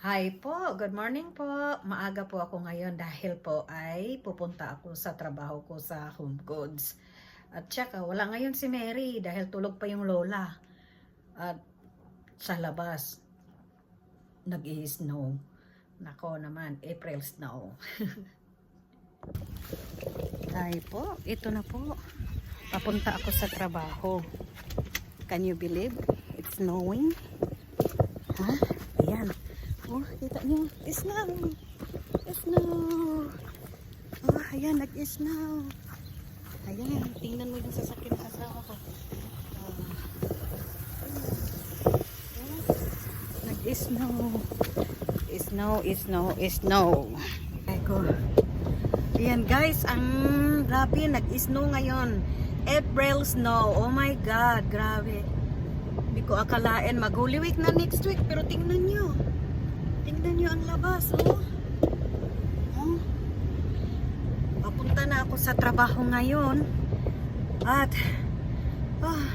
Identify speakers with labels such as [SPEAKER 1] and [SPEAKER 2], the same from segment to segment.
[SPEAKER 1] Hi po, good morning po. Maaga po ako ngayon dahil po ay pupunta ako sa trabaho ko sa Home Goods. At saka wala ngayon si Mary dahil tulog pa yung lola. At sa labas, nag-i-snow. Nako naman, April snow. Ay po, ito na po. Papunta ako sa trabaho. Can you believe? It's snowing. Ha? Ayan. Oh, kita niyo. Snow. Snow. Oh, ayan, nag-snow. Ayan, tingnan mo yung sasakyan ng asawa ko. Ah. Oh, nag-snow. Snow, snow, snow. Eko. Ayan guys, ang grabe, nag-snow ngayon. April snow. Oh my God, grabe. Hindi ko akalain mag-Holy Week na next week, pero tingnan nyo. Tingnan nyo ang labas, oh. oh. Papunta na ako sa trabaho ngayon. At, ah.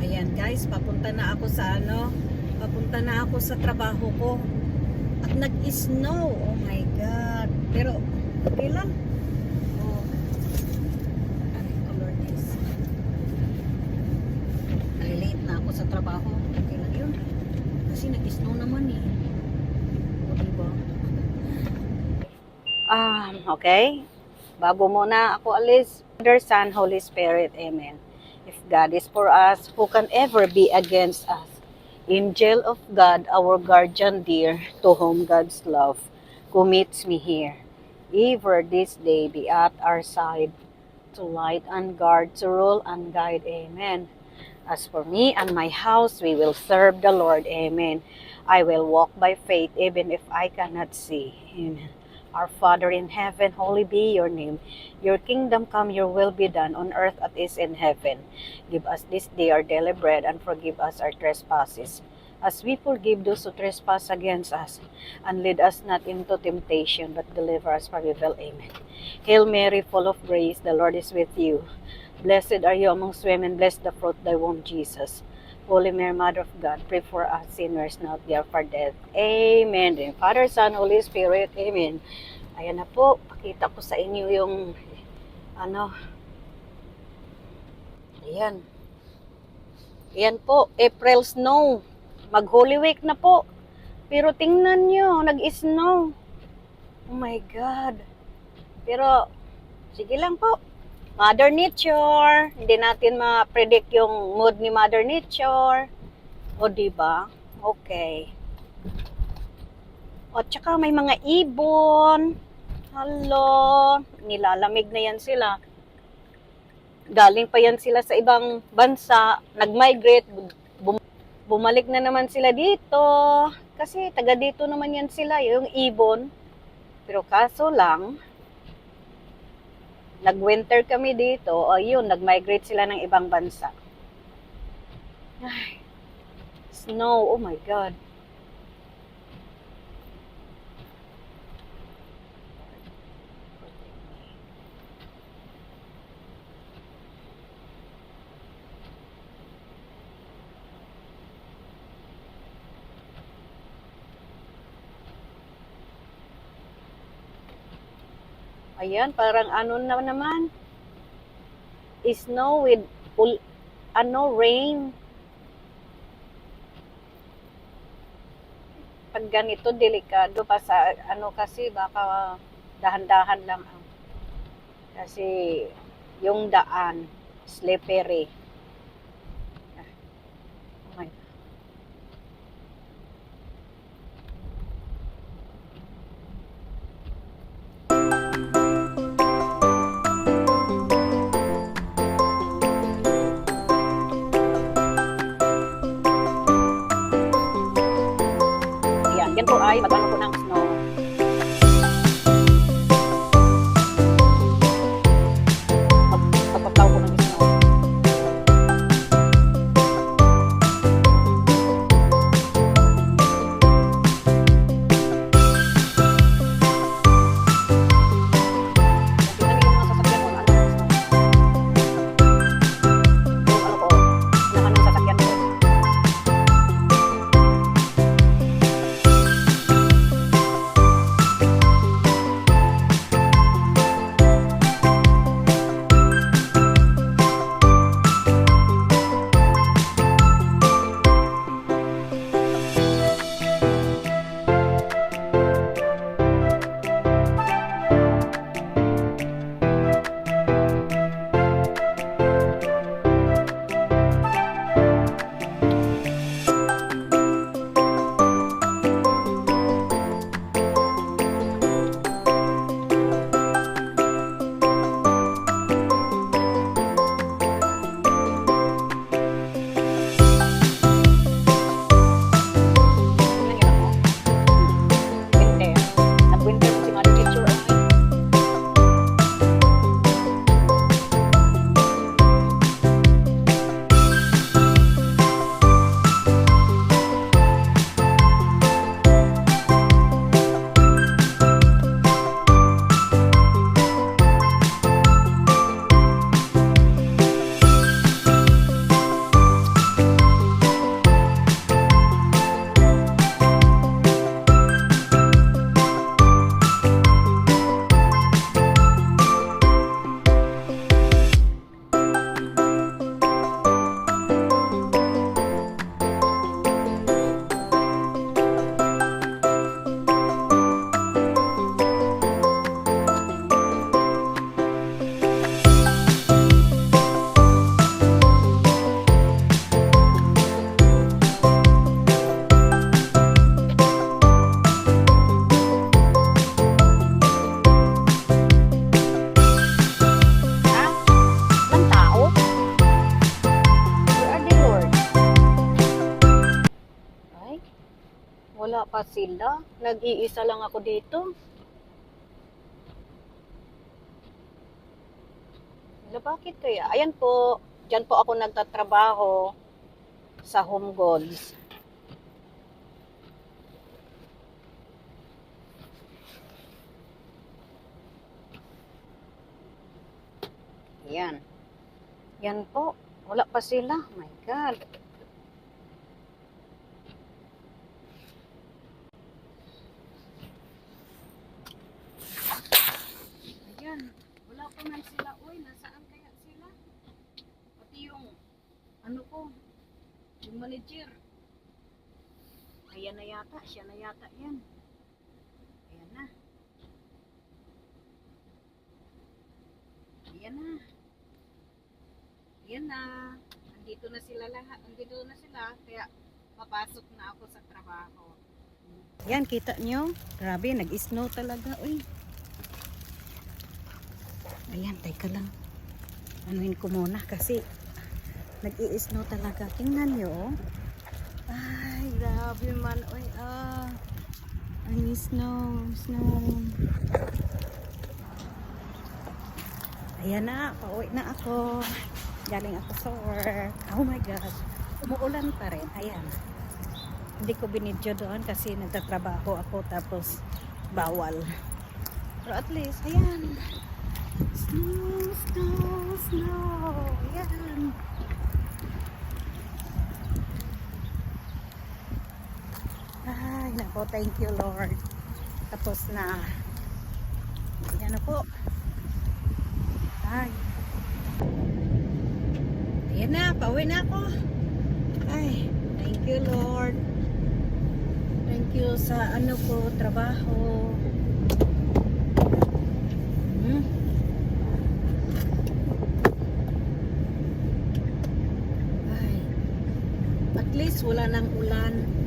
[SPEAKER 1] Ayan guys, papunta na ako sa ano, papunta na ako sa trabaho ko. At nag-snow, oh my God. Pero, okay lang. Oh. Ano color is? Nalilate na ako sa trabaho. Okay lang yun. Kasi nag-snow naman eh. O, diba? Um, okay. Bago muna ako alis, Father, Son, Holy Spirit. Amen. If God is for us, who can ever be against us? Angel of God, our guardian dear, to whom God's love commits me here. Ever this day be at our side, to light and guard, to rule and guide. Amen. As for me and my house, we will serve the Lord. Amen. I will walk by faith even if I cannot see. Amen. Our Father in heaven, holy be your name. Your kingdom come, your will be done on earth as it is in heaven. Give us this day our daily bread and forgive us our trespasses, as we forgive those who trespass against us. And lead us not into temptation, but deliver us from evil. Amen. Hail Mary, full of grace, the Lord is with you. Blessed are you amongst women, blessed the fruit of thy womb, Jesus. Holy Mary, Mother of God, pray for us sinners now at the hour death. Amen. And Father, Son, Holy Spirit, Amen. Ayan na po, pakita ko sa inyo yung ano, ayan. Ayan po, April snow. Mag Holy Week na po. Pero tingnan nyo, nag-snow. Oh my God. Pero, sige lang po. Mother Nature. Hindi natin ma-predict yung mood ni Mother Nature. O, di ba? Okay. O, tsaka may mga ibon. Hello. Nilalamig na yan sila. Galing pa yan sila sa ibang bansa. Nag-migrate. Bum- bumalik na naman sila dito. Kasi taga dito naman yan sila, yung ibon. Pero kaso lang, nag-winter kami dito, o yun, nag-migrate sila ng ibang bansa. Ay, snow, oh my God. Ayan, parang ano na naman. Snow with ul- ano rain. Pag ganito delikado pa sa ano kasi baka dahan-dahan lang ang kasi yung daan slippery. Wala pa sila. Nag-iisa lang ako dito. Wala, bakit kaya? Ayan po, dyan po ako nagtatrabaho sa Home Goods. Yan. Yan po. Wala pa sila. My God. Ayan. Wala pa man sila. Uy, nasaan kaya sila? Pati yung, ano ko, yung manager. Ayan na yata. Siya na yata yan. Ayan na. Ayan na. Ayan na. Andito na sila lahat. Andito na sila. Kaya papasok na ako sa trabaho. Yan, kita nyo? Grabe, nag-snow talaga. Uy. Ayan, teka lang. Anuhin ko muna kasi nag-i-snow talaga. Tingnan nyo. oh. Ay, grabe man. Uy, ah. Ay, snow, snow. Ayan na, pauwi na ako. Galing ako sa work. Oh my God. Umuulan pa rin. Ayan. Hindi ko binidyo doon kasi nagtatrabaho ako tapos bawal. Pero at least, ayan. Snow, snow, snow. Ayan. Ay, nako, thank you Lord. Tapos na. Ayan na po. Ay. Ayan na, pauwi na ako. Ay, thank you Lord. Thank you sa ano ko, trabaho. Hmm. Ay. At least wala nang ulan.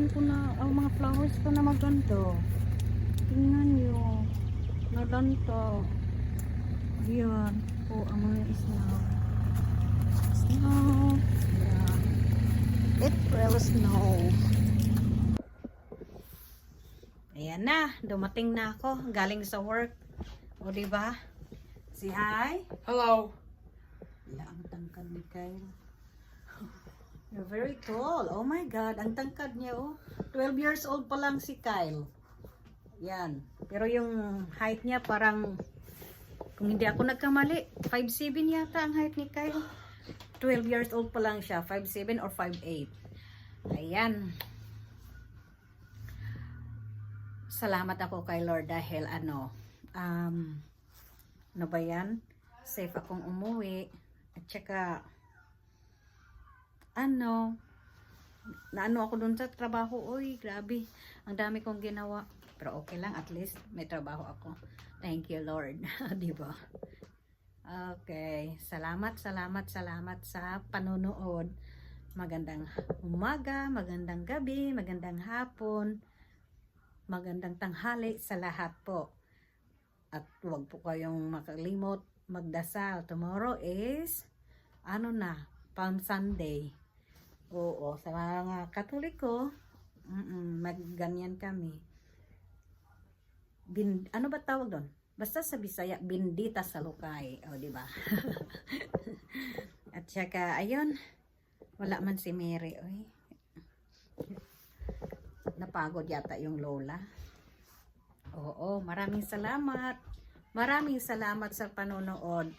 [SPEAKER 1] Halaman ko na, ang mga flowers ko na maganda. Tingnan nyo. Nalanta. Ayan. Po, ang mga snow. Snow. Ayan. April snow. Ayan na. Dumating na ako. Galing sa work. O, di ba? Si hi.
[SPEAKER 2] Hello.
[SPEAKER 1] Wala ang tangkad ni Kyle. Very tall. Oh my God, ang tangkad niya oh. 12 years old pa lang si Kyle. Yan. Pero yung height niya parang, kung hindi ako nagkamali, 5'7 yata ang height ni Kyle. 12 years old pa lang siya. 5'7 or 5'8. Ayan. Salamat ako kay Lord dahil ano, um, ano ba yan? Safe akong umuwi. At saka, ano, naano ako dun sa trabaho. Uy, grabe. Ang dami kong ginawa. Pero okay lang, at least may trabaho ako. Thank you, Lord. Di ba? Okay. Salamat, salamat, salamat sa panonood. Magandang umaga, magandang gabi, magandang hapon, magandang tanghali sa lahat po. At huwag po kayong makalimot magdasal. Tomorrow is, ano na, Palm Sunday. Oo, sa mga katoliko, mm magganyan kami. Bin, ano ba tawag doon? Basta sa Bisaya, bindita sa lukay. O, di ba? At saka, ayun, wala man si Mary, oy. Napagod yata yung lola. Oo, maraming salamat. Maraming salamat sa panonood.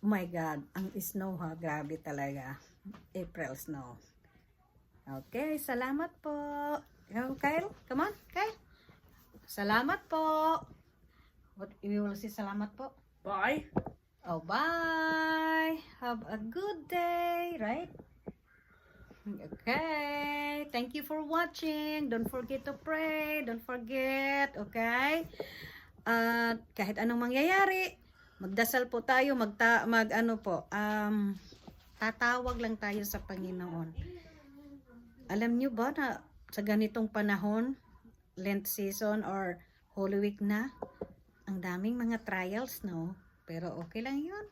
[SPEAKER 1] Oh my God, ang snow ha, grabe talaga. April snow. Okay, salamat po. Kyle, come on, Kyle. Salamat po. What you will say salamat po?
[SPEAKER 2] Bye.
[SPEAKER 1] Oh, bye. Have a good day, right? Okay. Thank you for watching. Don't forget to pray. Don't forget, okay? At kahit anong mangyayari, magdasal po tayo, magta mag ano po, um tatawag lang tayo sa Panginoon. Alam niyo ba na sa ganitong panahon, Lent season or Holy Week na, ang daming mga trials, no? Pero okay lang yun.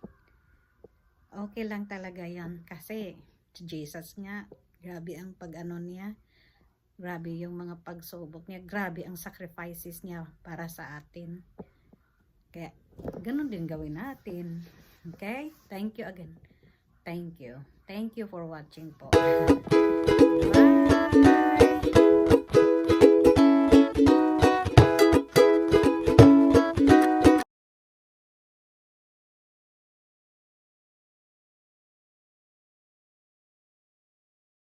[SPEAKER 1] Okay lang talaga yan. Kasi, si Jesus nga, grabe ang pag-ano niya. Grabe yung mga pagsubok niya. Grabe ang sacrifices niya para sa atin. Kaya, ganun din gawin natin. Okay? Thank you again. Thank you. Thank you for watching po. Bye!